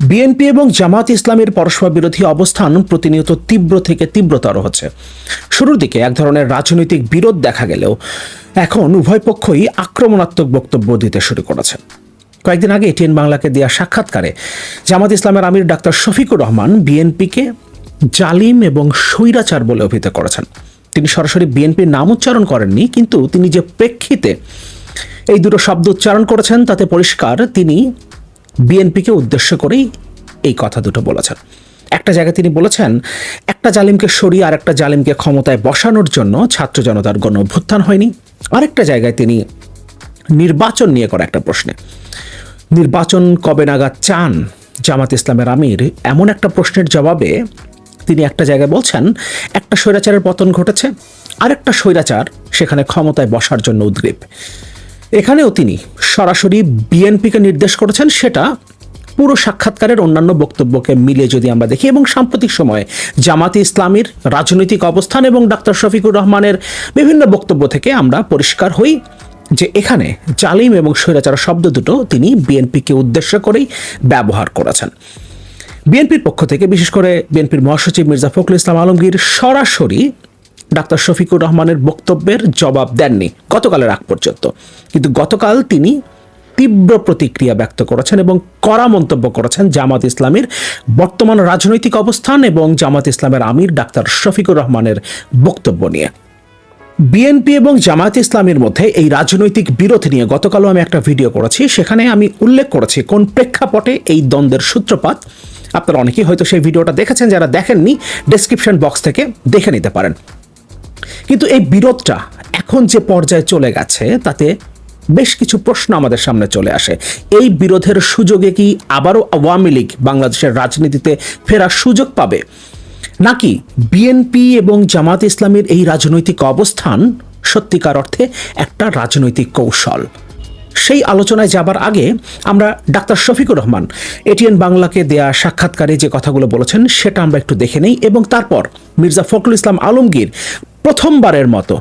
BNP এবং জামাত ইসলামের পরস্পর বিরোধী অবস্থান প্রতিনিয়ত তীব্র থেকে তীব্রতর হচ্ছে। শুরুর দিকে এক ধরনের রাজনৈতিক বিরোধ দেখা গেলেও এখন উভয় পক্ষই আক্রমণাত্মক বক্তব্য দিতে শুরু করেছে। কয়েকদিন আগে টিএন বাংলাকে দেওয়া সাক্ষাৎকারে জামাত ইসলামের আমির ডাক্তার শফিকুর রহমান বিএনপিকে জালিম এবং স্বৈরাচার বলে অভিহিত করেছেন। তিনি সরাসরি বিএনপির নাম উচ্চারণ করেননি, কিন্তু তিনি যে প্রেক্ষিতে এই দুটো শব্দ উচ্চারণ করেছেন তাতে পরিষ্কার তিনি বিএনপিকে উদ্দেশ্য করেই এই কথা দুটো বলেছেন। একটা জায়গায় তিনি বলেছেন, একটা জালিমকে সরিয়ে আর একটা জালিমকে ক্ষমতায় বসানোর জন্য ছাত্র জনতার গণ অভ্যুত্থান হয়নি। আরেকটা জায়গায় তিনি নির্বাচন নিয়ে করা একটা প্রশ্নে। নির্বাচন কবে নাগাদ চান জামাত ইসলামের আমির? এমন একটা প্রশ্নের জবাবে তিনি একটা জায়গায় বলছেন, একটা স্বৈরাচারের পতন ঘটেছে, আরেকটা স্বৈরাচার সেখানে ক্ষমতায় বসার জন্য উদ্গ্রীব। এখানেও তিনি সরাসরি বিএনপিকে নির্দেশ করেছেন, সেটা পুরো সাক্ষাৎকারের অন্যান্য বক্তব্যকে মিলিয়ে যদি আমরা দেখি এবং সাম্প্রতিক সময়ে জামাতে ইসলামীর রাজনৈতিক অবস্থান এবং ডাক্তার শফিকুর রহমানের বিভিন্ন বক্তব্য থেকে আমরা পরিষ্কার হই যে এখানে জালিম এবং স্বৈরাচার শব্দ দুটো তিনি বিএনপিকে উদ্দেশ্য করেই ব্যবহার করেছেন। বিএনপির পক্ষ থেকে বিশেষ করে বিএনপির মহাসচিব মির্জা ফখরুল ইসলাম আলমগীর সরাসরি ডাক্তার শফিকুর রহমানের বক্তব্যের জবাব দেননি গতকালের আগ পর্যন্ত। কিন্তু গতকাল তিনি তীব্র প্রতিক্রিয়া ব্যক্ত করেছেন এবং কড়া মন্তব্য করেছেন জামাত ইসলামের বর্তমান রাজনৈতিক অবস্থান এবং জামাত ইসলামের আমির ডাক্তার শফিকুর রহমানের বক্তব্য নিয়ে। বিএনপি এবং জামায়াত ইসলামের মধ্যে এই রাজনৈতিক বিরোধ নিয়ে গতকালও আমি একটা ভিডিও করেছি, সেখানে আমি উল্লেখ করেছি কোন প্রেক্ষাপটে এই দ্বন্দ্বের সূত্রপাত। আপনারা অনেকেই হয়তো সেই ভিডিওটা দেখেছেন, যারা দেখেননি ডেসক্রিপশন বক্স থেকে দেখে নিতে পারেন। কিন্তু এই বিরোধটা এখন যে পর্যায়ে চলে গেছে, তাতে বেশ কিছু প্রশ্ন আমাদের সামনে চলে আসে। এই বিরোধের সুযোগে কি আবারও আওয়ামী লীগ বাংলাদেশের রাজনীতিতে ফেরার সুযোগ পাবে? নাকি বিএনপি এবং জামাত ইসলামের এই রাজনৈতিক অবস্থান সত্যিকার অর্থে একটা রাজনৈতিক কৌশল? সেই আলোচনায় যাবার আগে আমরা ডাক্তার শফিকুর রহমান, এটিএন বাংলাকে দেয়া সাক্ষাৎকারে যে কথাগুলো বলেছেন, সেটা আমরা একটু দেখে নেই এবং তারপর মির্জা ফখরুল ইসলাম আলমগীর প্রথমবারের মতো।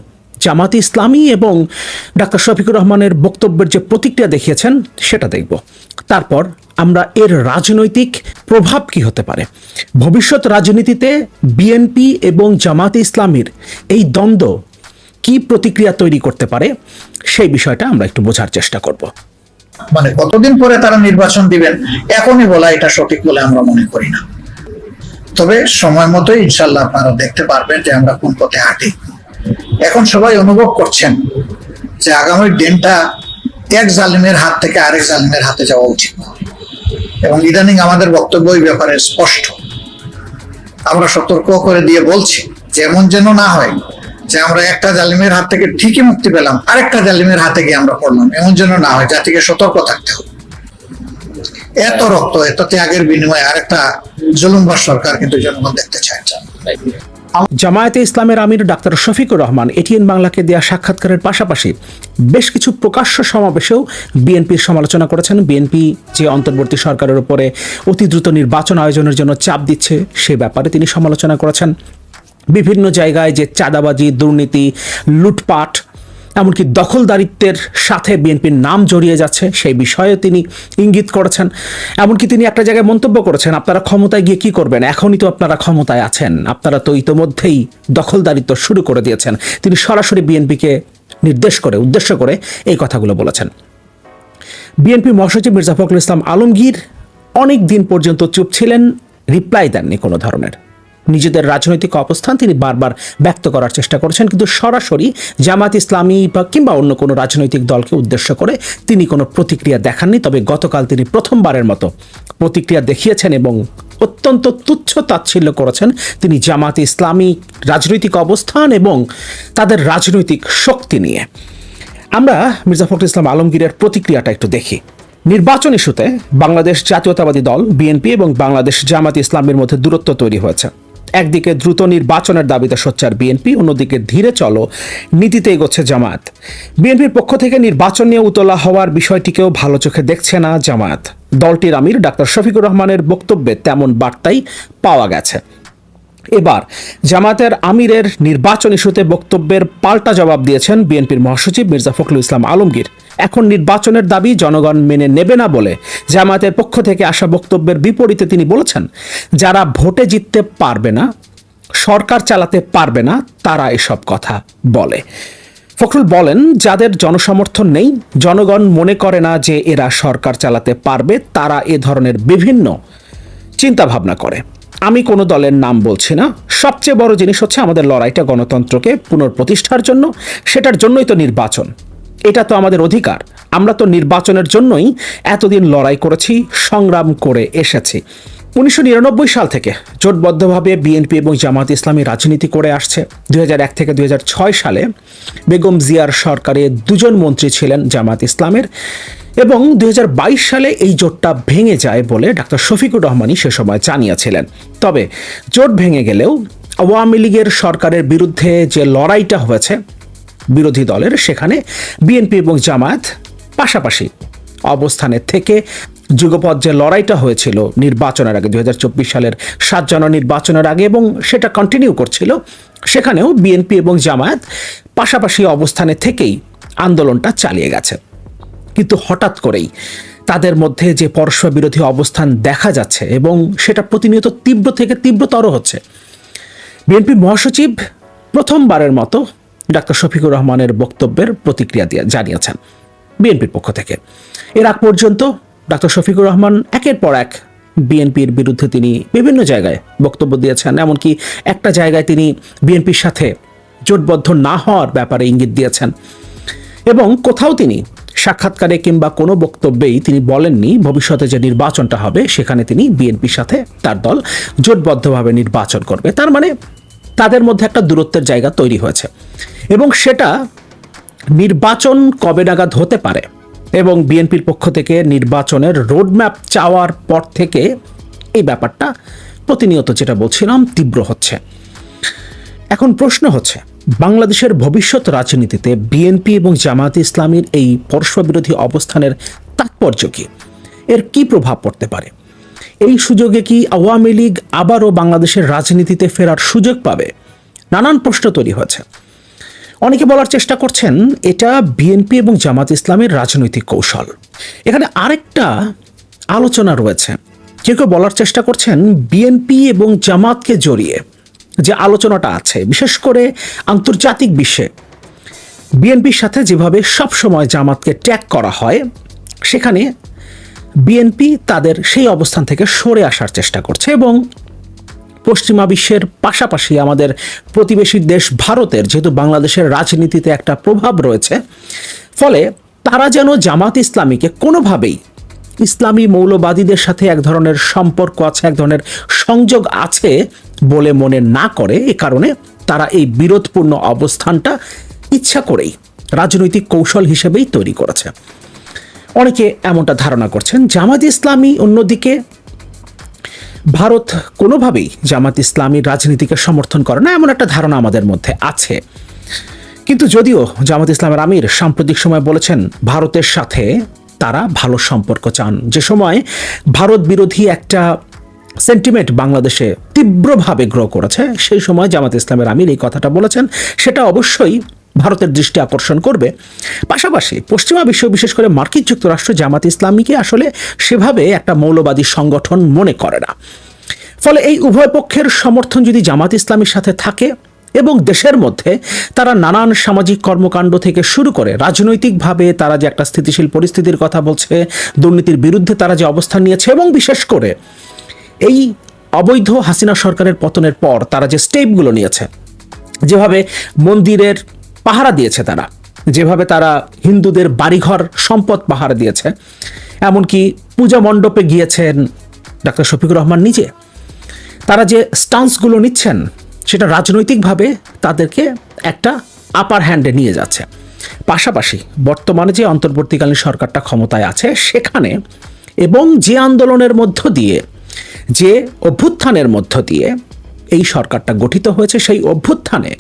জামাত ইসলামী এবং ডাক্তার শফিকুর রহমানের বক্তব্যের যে প্রতিক্রিয়া দেখিয়েছেন, সেটা দেখব। তারপর আমরা এর রাজনৈতিক প্রভাব কি হতে পারে? ভবিষ্যৎ রাজনীতিতে বিএনপি এবং জামাত ইসলামীর এই দ্বন্দ্ব কি প্রতিক্রিয়া তৈরি করতে পারে, সেই বিষয়টা আমরা একটু বোঝার চেষ্টা করব। মানে কতদিন পরে তারা নির্বাচন দিবেন, এখনই বলা এটা সঠিক বলে আমরা মনে করি না। তবে সময় মতো ইনশাল্লাহ আপনারা দেখতে পারবেন যে আমরা কোন পথে হাঁটি। এখন সবাই অনুভব করছেন যে আগামী দিনটা এক জালিমের হাত থেকে আরেক জালিমের হাতে যাওয়া উচিত। এবং ইদানিং আমাদের বক্তব্য ব্যাপারে স্পষ্ট। আমরা সতর্ক করে দিয়ে বলছি যে এমন যেন না হয় যে আমরা একটা জালিমের হাত থেকে ঠিকই মুক্তি পেলাম, আরেকটা জালিমের হাতে গিয়ে আমরা পড়লাম, এমন যেন না হয়, জাতিকে সতর্ক থাকতে হবে। এত রক্ত এত ত্যাগের বিনিময়ে আরেকটা জুলুমবার সরকার কিন্তু জনগণ দেখতে চায় না। জামায়াতে ইসলামের আমির ডাক্তার শফিকুর রহমান এটিএন বাংলাকে দেয়া সাক্ষাৎকারের পাশাপাশি বেশ কিছু প্রকাশ্য সমাবেশেও বিএনপির সমালোচনা করেছেন। বিএনপি যে অন্তর্বর্তী সরকারের উপরে অতি দ্রুত নির্বাচন আয়োজনের জন্য চাপ দিচ্ছে সে ব্যাপারে তিনি সমালোচনা করেছেন। বিভিন্ন জায়গায় যে চাঁদাবাজি দুর্নীতি লুটপাট এমনকি দখলদারিত্বের সাথে বিএনপির নাম জড়িয়ে যাচ্ছে, সেই বিষয়ে তিনি ইঙ্গিত করেছেন। এমনকি তিনি একটা জায়গায় মন্তব্য করেছেন, আপনারা ক্ষমতায় গিয়ে কি করবেন? এখনই তো আপনারা ক্ষমতায় আছেন। আপনারা তো ইতোমধ্যেই দখলদারিত্ব শুরু করে দিয়েছেন। তিনি সরাসরি বিএনপিকে নির্দেশ করে, উদ্দেশ্য করে এই কথাগুলো বলেছেন। বিএনপি মহাসচিব মির্জা ফখরুল ইসলাম আলমগীর অনেক দিন পর্যন্ত চুপ ছিলেন, রিপ্লাই দেননি কোনো ধরনের। নিজেদের রাজনৈতিক অবস্থান তিনি বারবার ব্যক্ত করার চেষ্টা করেছেন। কিন্তু সরাসরি জামাত ইসলামী বা কিংবা অন্য কোনো রাজনৈতিক দলকে উদ্দেশ্য করে তিনি কোনো প্রতিক্রিয়া দেখাননি। তবে গতকাল তিনি প্রথমবারের মতো প্রতিক্রিয়া দেখিয়েছেন এবং অত্যন্ত তুচ্ছ তাচ্ছিল্য করেছেন। তিনি জামাত ইসলামী রাজনৈতিক অবস্থান এবং তাদের রাজনৈতিক শক্তি নিয়ে। আমরা মির্জা ফখরুল ইসলাম আলমগীরের প্রতিক্রিয়াটা একটু দেখি। নির্বাচন ইস্যুতে বাংলাদেশ জাতীয়তাবাদী দল, বিএনপি এবং বাংলাদেশ জামাত ইসলামের মধ্যে দূরত্ব তৈরি হয়েছে। একদিকে দ্রুত নির্বাচনের দাবিতে সোচ্চার বিএনপি, অন্যদিকে ধীরে চলো নীতিতে এগোচ্ছে জামাত। বিএনপির পক্ষ থেকে নির্বাচন নিয়ে উতলা হওয়ার বিষয়টিকেও ভালো চোখে দেখছে না জামাত। দলটির আমির ডাক্তার শফিকুর রহমানের বক্তব্যে তেমন বার্তাই পাওয়া গেছে। এবার জামাতের আমিরের নির্বাচন ইস্যুতে বক্তব্যের পাল্টা জবাব দিয়েছেন বিএনপির মহাসচিব মির্জা ফখরুল ইসলাম আলমগীর। এখন নির্বাচনের দাবি জনগণ মেনে নেবে না বলে জামাতের পক্ষ থেকে আসা বক্তব্যের বিপরীতে তিনি বলেছেন, যারা ভোটে জিততে পারবে না, সরকার চালাতে পারবে না, তারা এসব কথা বলে। ফখরুল বলেন, যাদের জনসমর্থন নেই, জনগণ মনে করে না যে এরা সরকার চালাতে পারবে, তারা এ ধরনের বিভিন্ন চিন্তা ভাবনা করে। আমি কোনো দলের নাম বলছি না। সবচেয়ে বড় জিনিস হচ্ছে আমাদের লড়াইটা গণতন্ত্রকে পুনঃপ্রতিষ্ঠার জন্য, সেটার জন্যই তো নির্বাচন। এটা তো আমাদের অধিকার। আমরা তো নির্বাচনের জন্যই এতদিন লড়াই করেছি, সংগ্রাম করে এসেছি। উনিশশো নিরানব্বই সাল থেকে জোটবদ্ধভাবে বিএনপি এবং জামাত ইসলামী রাজনীতি করে আসছে। হাজার এক থেকে দুই হাজার ছয় সালে বেগম জিয়ার সরকারে দুজন মন্ত্রী ছিলেন জামাত ইসলামের। এবং দু হাজার বাইশ সালে এই জোটটা ভেঙে যায় বলে ডাক্তার শফিকুর রহমানই সে সময় জানিয়েছিলেন। তবে জোট ভেঙে গেলেও আওয়ামী লীগের সরকারের বিরুদ্ধে যে লড়াইটা হয়েছে, বিরোধী দলের সেখানে বিএনপি এবং জামায়াত পাশাপাশি অবস্থানে থেকে যুগপথ যে লড়াইটা হয়েছিল নির্বাচনের আগে দু হাজার চব্বিশ সালের সাত জানুয়ারি নির্বাচনের আগে এবং সেটা কন্টিনিউ করছিল, সেখানেও বিএনপি এবং জামায়াত পাশাপাশি অবস্থানে থেকেই আন্দোলনটা চালিয়ে গেছে। কিন্তু হঠাৎ করেই তাদের মধ্যে যে পরস্পর বিরোধী অবস্থান দেখা যাচ্ছে এবং সেটা প্রতিনিয়ত তীব্র থেকে তীব্রতর হচ্ছে। বিএনপি মহাসচিব প্রথমবারের মতো ডাক্তার শফিকুর রহমানের বক্তব্যের প্রতিক্রিয়া দিয়ে জানিয়েছেন বিএনপির পক্ষ থেকে। এর আগ পর্যন্ত ডাক্তার শফিকুর রহমান একের পর এক বিএনপির বিরুদ্ধে তিনি বিভিন্ন জায়গায় বক্তব্য দিয়েছেন, এমনকি একটা জায়গায় তিনি বিএনপির সাথে জোটবদ্ধ না হওয়ার ব্যাপারে ইঙ্গিত দিয়েছেন। এবং কোথাও তিনি সাক্ষাৎকারে কিংবা কোনো বক্তব্যেই তিনি বলেননি ভবিষ্যতে যে নির্বাচনটা হবে, সেখানে তিনি বিএনপির সাথে তার দল জোটবদ্ধভাবে নির্বাচন করবে। তার মানে তাদের মধ্যে একটা দূরত্বের জায়গা তৈরি হয়েছে। এবং সেটা নির্বাচন কবে নাগাদ হতে পারে এবং বিএনপির পক্ষ থেকে নির্বাচনের রোডম্যাপ চাওয়ার পর থেকে এই ব্যাপারটা প্রতিনিয়ত যেটা বলছিলাম, তীব্র হচ্ছে। এখন প্রশ্ন হচ্ছে বাংলাদেশের ভবিষ্যৎ রাজনীতিতে বিএনপি এবং জামায়াত ইসলামীর এই পরস্পর বিরোধী অবস্থানের তাৎপর্য কি? এর কি প্রভাব পড়তে পারে? এই সুযোগে কি আওয়ামী লীগ আবারও বাংলাদেশের রাজনীতিতে ফেরার সুযোগ পাবে? নানান প্রশ্ন তৈরি হয়েছে। অনেকে বলার চেষ্টা করছেন, এটা বিএনপি এবং জামাত ইসলামের রাজনৈতিক কৌশল। এখানে আরেকটা আলোচনা রয়েছে। কেউ কেউ বলার চেষ্টা করছেন বিএনপি এবং জামাতকে জড়িয়ে। যে আলোচনাটা আছে, বিশেষ করে আন্তর্জাতিক বিশ্বে, বিএনপির সাথে যেভাবে সবসময় জামাতকে ট্যাগ করা হয়, সেখানে বিএনপি তাদের সেই অবস্থান থেকে সরে আসার চেষ্টা করছে এবং পশ্চিমা বিশ্বের পাশাপাশি আমাদের প্রতিবেশী দেশ ভারতের, যেহেতু বাংলাদেশের রাজনীতিতে একটা প্রভাব রয়েছে, ফলে তারা যেন জামাত ইসলামীকে কোনোভাবেই ইসলামী মৌলবাদীদের সাথে এক ধরনের সম্পর্ক আছে, এক ধরনের সংযোগ আছে বলে মনে না করে। এ কারণে তারা এই বিরোধপূর্ণ অবস্থানটা ইচ্ছা করেই রাজনৈতিক কৌশল হিসেবেই তৈরি করেছে। অনেকে এমনটা ধারণা করছেন জামাত ইসলামী অন্যদিকে ভারত কোনোভাবেই জামাত ইসলামীর রাজনীতিকে সমর্থন করে না, এমন একটা ধারণা আমাদের মধ্যে আছে। কিন্তু যদিও জামাত ইসলামের আমির সাম্প্রতিক সময় বলেছেন, ভারতের সাথে তারা ভালো সম্পর্ক চান। যে সময় ভারত বিরোধী একটা সেন্টিমেন্ট বাংলাদেশে তীব্রভাবে গ্রো করেছে, সেই সময় জামাত ইসলামের আমির এই কথাটা বলেছেন, সেটা অবশ্যই ভারতের দৃষ্টি আকর্ষণ করবে। পাশাপাশি পশ্চিমা বিশ্ব, বিশেষ করে মার্কিন যুক্তরাষ্ট্র জামাত ইসলামীকে আসলে সেভাবে একটা মৌলবাদী সংগঠন মনে করে না। ফলে এই উভয় পক্ষের সমর্থন যদি জামাত ইসলামীর সাথে থাকে এবং দেশের মধ্যে তারা নানান সামাজিক কর্মকাণ্ড থেকে শুরু করে রাজনৈতিকভাবে তারা যে একটা স্থিতিশীল পরিস্থিতির কথা বলছে, দুর্নীতির বিরুদ্ধে তারা যে অবস্থান নিয়েছে এবং বিশেষ করে এই অবৈধ হাসিনা সরকারের পতনের পর তারা যে স্টেপগুলো নিয়েছে, যেভাবে মন্দিরের পাহারা দিয়েছে তারা, যেভাবে তারা হিন্দুদের বাড়িঘর, সম্পদ পাহারা দিয়েছে, এমনকি পূজা মণ্ডপে গিয়েছেন ডাক্তার শফিকুর রহমান নিজে। তারা যে স্টান্সগুলো নিচ্ছেন সেটা রাজনৈতিকভাবে তাদেরকে একটা আপার হ্যান্ডে নিয়ে যাচ্ছে। পাশাপাশি বর্তমানে যে অন্তর্বর্তীকালীন সরকারটা ক্ষমতায় আছে, সেখানে এবং যে আন্দোলনের মধ্য দিয়ে, যে অভ্যুত্থানের মধ্য দিয়ে এই সরকারটা গঠিত হয়েছে, সেই অভ্যুত্থানে,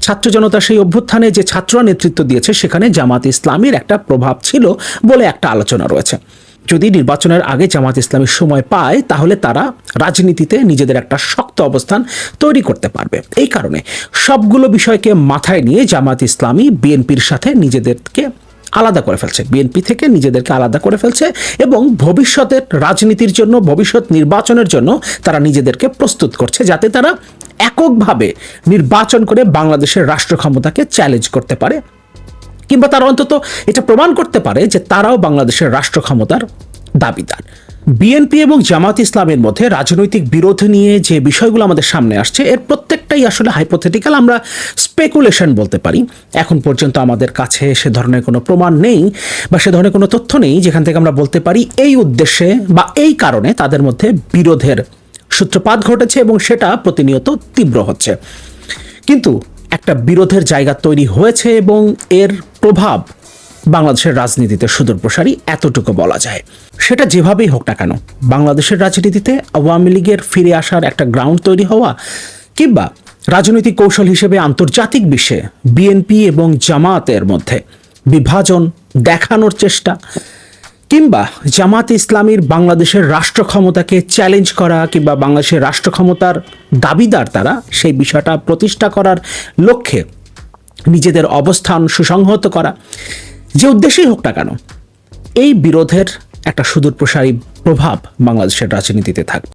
ছাত্র জনতা সেই অভ্যুত্থানে যে ছাত্ররা নেতৃত্ব দিয়েছে, সেখানে জামাত ইসলামীর একটা প্রভাব ছিল বলে একটা আলোচনা রয়েছে। যদি নির্বাচনের আগে জামাত ইসলামী সময় পায়, তাহলে তারা রাজনীতিতে নিজেদের একটা শক্ত অবস্থান তৈরি করতে পারবে। এই কারণে সবগুলো বিষয়কে মাথায় নিয়ে জামাত ইসলামী বিএনপির সাথে নিজেদেরকে আলাদা করে ফেলছে। বিএনপি থেকে নিজেদেরকে আলাদা করে ফেলছে এবং ভবিষ্যতের রাজনীতির জন্য, ভবিষ্যৎ নির্বাচনের জন্য তারা নিজেদেরকে প্রস্তুত করছে, যাতে তারা এককভাবে নির্বাচন করে বাংলাদেশের রাষ্ট্র ক্ষমতাকে চ্যালেঞ্জ করতে পারে। কিংবা তারা অন্তত এটা প্রমাণ করতে পারে যে তারাও বাংলাদেশের রাষ্ট্র ক্ষমতার দাবিদার। বিএনপি এবং জামাত ইসলামের মধ্যে রাজনৈতিক বিরোধ নিয়ে যে বিষয়গুলো আমাদের সামনে আসছে, এর প্রত্যেকটাই আসলে হাইপোথেটিক্যাল আমরা স্পেকুলেশন বলতে পারি। এখন পর্যন্ত আমাদের কাছে সে ধরনের কোনো প্রমাণ নেই বা সে ধরনের কোনো তথ্য নেই, যেখান থেকে আমরা বলতে পারি এই উদ্দেশ্যে বা এই কারণে তাদের মধ্যে বিরোধের সূত্রপাত ঘটেছে এবং সেটা প্রতিনিয়ত তীব্র হচ্ছে। কিন্তু একটা বিরোধের জায়গা তৈরি হয়েছে এবং এর প্রভাব বাংলাদেশের রাজনীতিতে সুদূর প্রসারী এতটুকু বলা যায়। সেটা যেভাবেই হোক না কেন, বাংলাদেশের রাজনীতিতে আওয়ামী লীগের ফিরে আসার একটা গ্রাউন্ড তৈরি হওয়া কিংবা রাজনৈতিক কৌশল হিসেবে আন্তর্জাতিক বিশ্বে বিএনপি এবং জামায়াতের মধ্যে বিভাজন দেখানোর চেষ্টা কিংবা জামাত ইসলামীর বাংলাদেশের রাষ্ট্র ক্ষমতাকে চ্যালেঞ্জ করা কিংবা বাংলাদেশের রাষ্ট্র ক্ষমতার দাবিদার তারা সেই বিষয়টা প্রতিষ্ঠা করার লক্ষ্যে নিজেদের অবস্থান সুসংহত করা। যে উদ্দেশ্যেই হোক না কেন, এই বিরোধের একটা সুদূরপ্রসারী প্রভাব বাংলাদেশের রাজনীতিতে থাকবে।